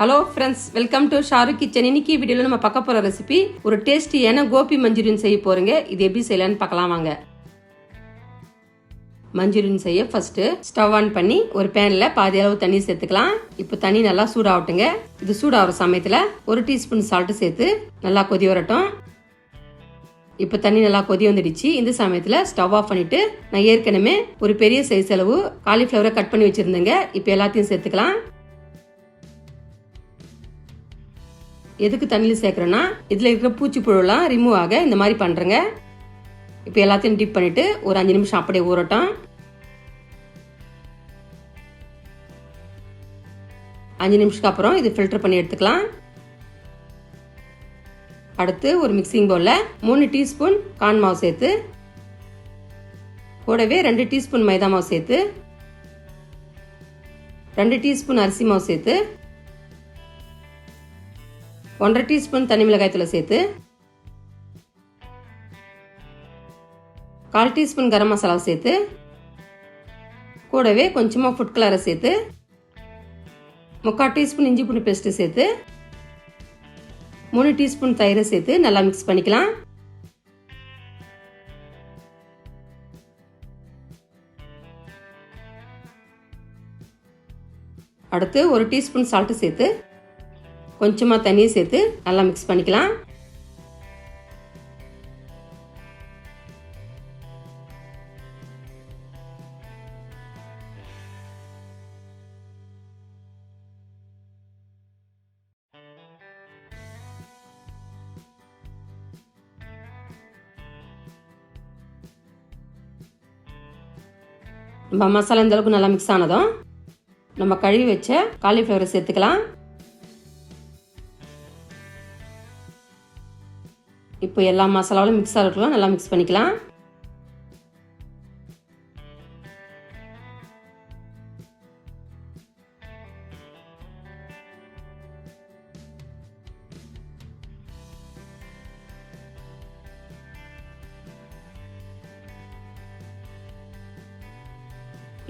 Hello friends welcome to Shahrukh kitchen இன்னைக்கு வீடியோவில் நம்ம பார்க்க போகிற ரெசிபி ஒரு டேஸ்டியான கோபி மஞ்சூரியன் செய்ய போகிறோங்க இது எப்படி செய்யலான்னு பார்க்கலாம் வாங்க. மஞ்சூரியன் செய்ய ஃபர்ஸ்ட் ஸ்டவ் ஆன் பண்ணி ஒரு பேனில் பாதி அளவு தண்ணி சேர்த்துக்கலாம். இப்போ தண்ணி நல்லா சூடாகட்டுங்க. இது சூடாகிற சமயத்தில் ஒரு டீஸ்பூன் சால்ட்டு சேர்த்து நல்லா கொதி வரட்டும். இப்போ தண்ணி நல்லா கொதி வந்துடுச்சு. இந்த சமயத்தில் ஸ்டவ் ஆஃப் பண்ணிட்டு நான் ஏற்கனவே ஒரு பெரிய சைஸ் அளவு காலிஃப்ளவரை கட் பண்ணி வச்சுருந்தேங்க. இப்போ எல்லாத்தையும் சேர்த்துக்கலாம். எதுக்கு தண்ணியில் சேர்க்குறேன்னா இதில் இருக்கிற பூச்சி புழுலாம் ரிமூவ் ஆக இந்த மாதிரி பண்ணுறேங்க இப்போ எல்லாத்தையும் டிப் பண்ணிவிட்டு ஒரு அஞ்சு நிமிஷம் அப்படியே ஊறட்டும். அஞ்சு நிமிஷத்துக்கு அப்புறம் இது ஃபில்டர் பண்ணி எடுத்துக்கலாம். அடுத்து ஒரு மிக்சிங் பவுலில் மூணு டீஸ்பூன் கான் மாவு சேர்த்து கூடவே ரெண்டு டீஸ்பூன் மைதா மாவு சேர்த்து ரெண்டு டீஸ்பூன் அரிசி மாவு சேர்த்து ஒன்றரை டீஸ்பூன் தனி மிளகாய் சேர்த்து கால் டீஸ்பூன் கரம் மசாலா சேர்த்து கூடவே கொஞ்சமாக ஃபுட் கலரை சேர்த்து முக்கால் டீஸ்பூன் இஞ்சி பூண்டு பேஸ்ட்டு சேர்த்து மூணு டீஸ்பூன் தயிரை சேர்த்து நல்லா மிக்ஸ் பண்ணிக்கலாம். அடுத்து ஒரு டீஸ்பூன் சால்ட்டு சேர்த்து கொஞ்சமாக தண்ணியை சேர்த்து நல்லா மிக்ஸ் பண்ணிக்கலாம். நம்ம மசாலா இந்த அளவுக்கு நல்லா மிக்ஸ் ஆனதும் நம்ம கழுவி வச்ச காலிஃப்ளவரை சேர்த்துக்கலாம். இப்போ எல்லா மசாலாவும் மிக்ஸ் ஆகட்டும் நல்லா மிக்ஸ் பண்ணிக்கலாம்.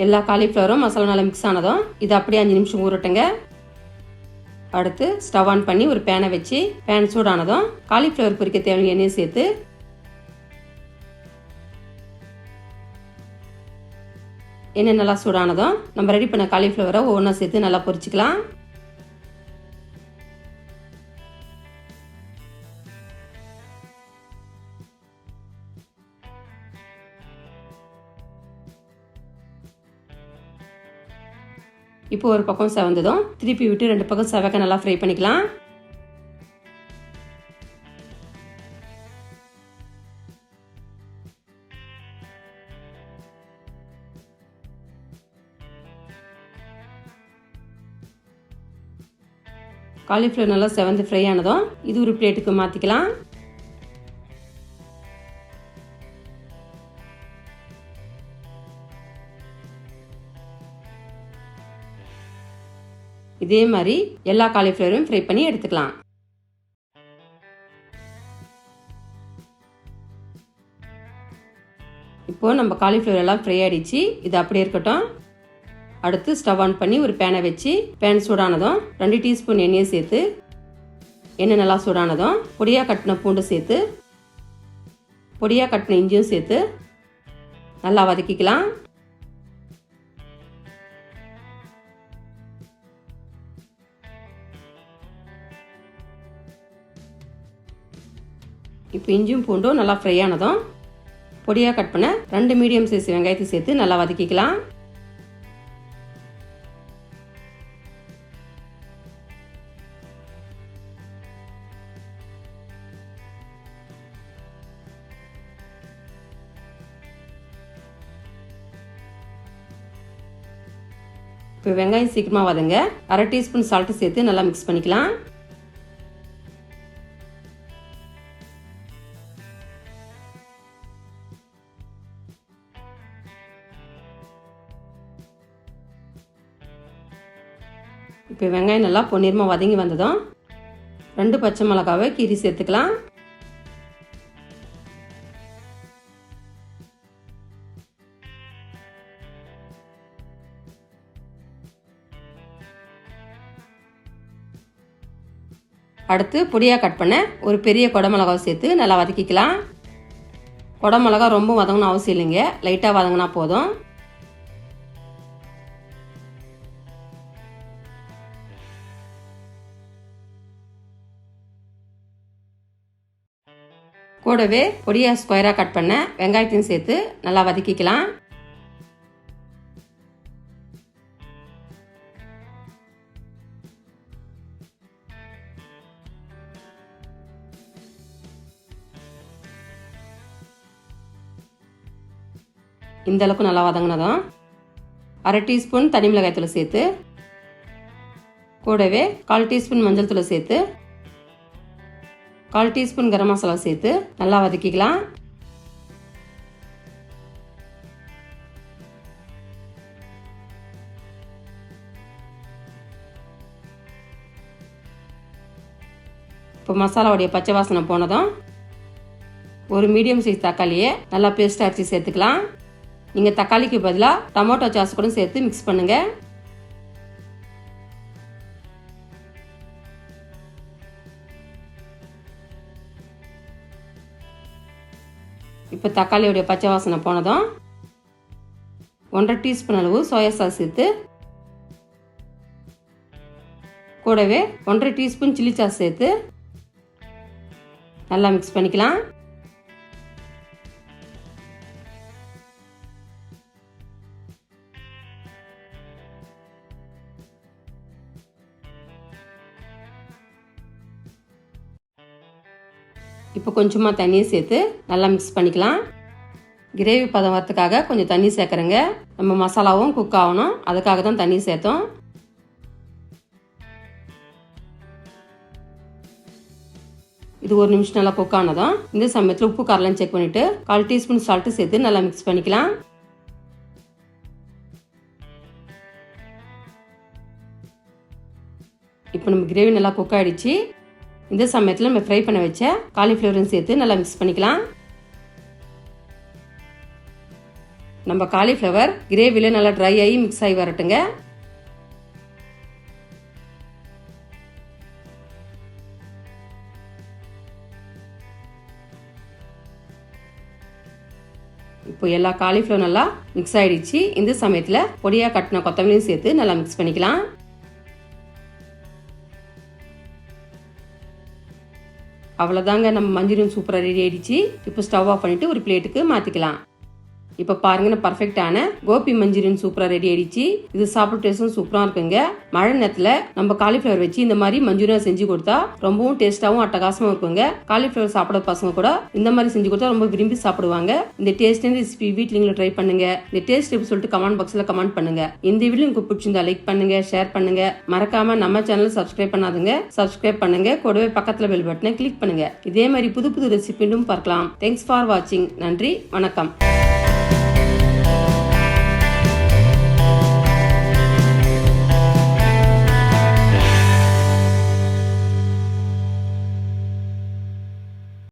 எல்லா காலிஃப்ளவரும் மசாலா நல்லா மிக்ஸ் ஆனதும் இது அப்படியே அஞ்சு நிமிஷம் ஊறட்டுங்க. அடுத்து ஸ்டவ் ஆன் பண்ணி ஒரு பேனை வச்சு பேன் சூடானதும் காலிஃப்ளவர் பொரிக்க தேவையான எண்ணெயை சேர்த்து எண்ணெய் நல்லா சூடானதும் நம்ம ரெடி பண்ண காலிஃப்ளவரை ஒவ்வொன்றா சேர்த்து நல்லா பொரிச்சிக்கலாம். இப்போ ஒரு பக்கம் செவந்ததும் திருப்பி விட்டு ரெண்டு பக்கம் செவக்க நல்லா ஃப்ரை பண்ணிக்கலாம். காலிஃப்ளவர் நல்லா செவந்து ஃப்ரை ஆனதும் இது ஒரு பிளேட்டுக்கு மாற்றிக்கலாம் இதே மாதிரி எல்லா காலிஃப்ளவரையும் ஃப்ரை பண்ணி எடுத்துக்கலாம். இப்போ நம்ம காலிஃப்ளவர் எல்லாம் ஃப்ரை ஆயிடுச்சு. இது அப்படியே இருக்கட்டும். அடுத்து ஸ்டவ் ஆன் பண்ணி ஒரு பேனை வச்சு பேன் சூடானதும் ரெண்டு டீஸ்பூன் எண்ணெயை சேர்த்து எண்ணெய் நல்லா சூடானதும் பொடியாக கட்டின பூண்டு சேர்த்து பொடியாக கட்டின இஞ்சியும் சேர்த்து நல்லா வதக்கிக்கலாம். இப்போ இஞ்சும் பூண்டும் நல்லா ஃப்ரை ஆனதும் பொடியாக கட் பண்ண ரெண்டு மீடியம் சைஸ் வெங்காயத்தை சேர்த்து நல்லா வதக்கிக்கலாம். இப்போ வெங்காயம் சீக்கிரமாக வதங்க அரை டீஸ்பூன் சால்ட்டு சேர்த்து நல்லா மிக்ஸ் பண்ணிக்கலாம். இப்போ வெங்காயம் நல்லா பொன்னிறமாக வதங்கி வந்ததும் ரெண்டு பச்சை மிளகாவை கீரி சேர்த்துக்கலாம். அடுத்து பொடியாக கட் பண்ண ஒரு பெரிய கொடமிளகாவை சேர்த்து நல்லா வதக்கிக்கலாம். கொடமிளகா ரொம்ப வதங்கணும் அவசியம் இல்லைங்க. லைட்டாக வதங்கினா போதும். கூடவே பொடியாக ஸ்கொயராக கட் பண்ண வெங்காயத்தையும் சேர்த்து நல்லா வதக்கிக்கலாம். இந்த அளவுக்கு நல்லா வதங்கினதும் அரை டீஸ்பூன் தனி மிளகாய் தூள் சேர்த்து கூடவே கால் டீஸ்பூன் மஞ்சள் தூளை சேர்த்து கால் டீஸ்பூன் கரம் மசாலா சேர்த்து நல்லா வதக்கிக்கலாம். இப்போ மசாலாவுடைய பச்சை வாசனை போனதும் ஒரு மீடியம் சைஸ் தக்காளியை நல்லா பேஸ்ட் அரைச்சி சேர்த்துக்கலாம். நீங்கள் தக்காளிக்கு பதிலாக டமோட்டோ சாஸ் கூட சேர்த்து மிக்ஸ் பண்ணுங்கள் இப்போ தக்காளியோடைய பச்சை வாசனை போனதும் ஒன்றரை டீஸ்பூன் அளவு சோயா சாஸ் சேர்த்து கூடவே ஒன்றரை டீஸ்பூன் சில்லி சாஸ் சேர்த்து நல்லா மிக்ஸ் பண்ணிக்கலாம். இப்போ கொஞ்சமாக தண்ணியை சேர்த்து நல்லா மிக்ஸ் பண்ணிக்கலாம். கிரேவி பதம் வரத்துக்காக கொஞ்சம் தண்ணி சேர்க்குறேங்க. நம்ம மசாலாவும் குக் ஆகணும். அதுக்காக தான் தண்ணி சேர்த்தோம். இது ஒரு நிமிஷம் நல்லா குக் ஆனதும் இந்த சமயத்தில் உப்பு காரெல்லாம் செக் பண்ணிவிட்டு கால் டீஸ்பூன் சால்ட்டு சேர்த்து நல்லா மிக்ஸ் பண்ணிக்கலாம். இப்போ நம்ம கிரேவி நல்லா குக் ஆகிடுச்சு இந்த சமயத்தில் நம்ம ஃப்ரை பண்ண வச்ச காலிஃப்ளவரும் சேர்த்து நல்லா மிக்ஸ் பண்ணிக்கலாம். நம்ம காலிஃப்ளவர் கிரேவியில் நல்லா ட்ரை ஆகி மிக்ஸ் ஆகி வரட்டுங்க. இப்போ எல்லா காலிஃப்ளவர் நல்லா மிக்ஸ் ஆகிடுச்சு இந்த சமயத்தில் பொடியாக கட்டின கொத்தமல்லியும் சேர்த்து நல்லா மிக்ஸ் பண்ணிக்கலாம். அவ்வளோதாங்க நம்ம மஞ்சளும் சூப்பராக ரெடி ஆகிடுச்சு இப்போ ஸ்டவ் ஆஃப் பண்ணிட்டு ஒரு பிளேட்டுக்கு மாற்றிக்கலாம் இப்போ பாருங்க பர்ஃபெக்டான கோபி மஞ்சூரியன் சூப்பராக ரெடி ஆயிடுச்சு. இது சாப்பிட டேஸ்டும் சூப்பராக இருக்குங்க. மழை நேரத்தில் நம்ம காலிஃப்ளவர் வச்சு இந்த மாதிரி மஞ்சூரியன் செஞ்சு கொடுத்தா ரொம்பவும் டேஸ்ட்டாகவும் அட்டகாசமாக இருக்குங்க. காலிஃப்ளவர் சாப்பிட பசங்க கூட இந்த மாதிரி செஞ்சு கொடுத்தா ரொம்ப விரும்பி சாப்பிடுவாங்க. இந்த டேஸ்ட் ரெசிபி வீட்டில் நீங்களும் ட்ரை பண்ணுங்க. இந்த டேஸ்ட் எப்படி சொல்லிட்டு கமெண்ட் பாக்ஸில் கமெண்ட் பண்ணுங்க. இந்த வீடியோ உங்களுக்கு பிடிச்சிருந்தா லைக் பண்ணுங்க ஷேர் பண்ணுங்க. மறக்காம நம்ம சேனல் சப்ஸ்கிரைப் பண்ணாதுங்க. சப்ஸ்கிரைப் பண்ணுங்க. கூடவே பக்கத்தில் பெல் பட்டனை கிளிக் பண்ணுங்க. இதே மாதிரி புது புது ரெசிபி பார்க்கலாம். தேங்க்ஸ் ஃபார் வாட்சிங் நன்றி வணக்கம்.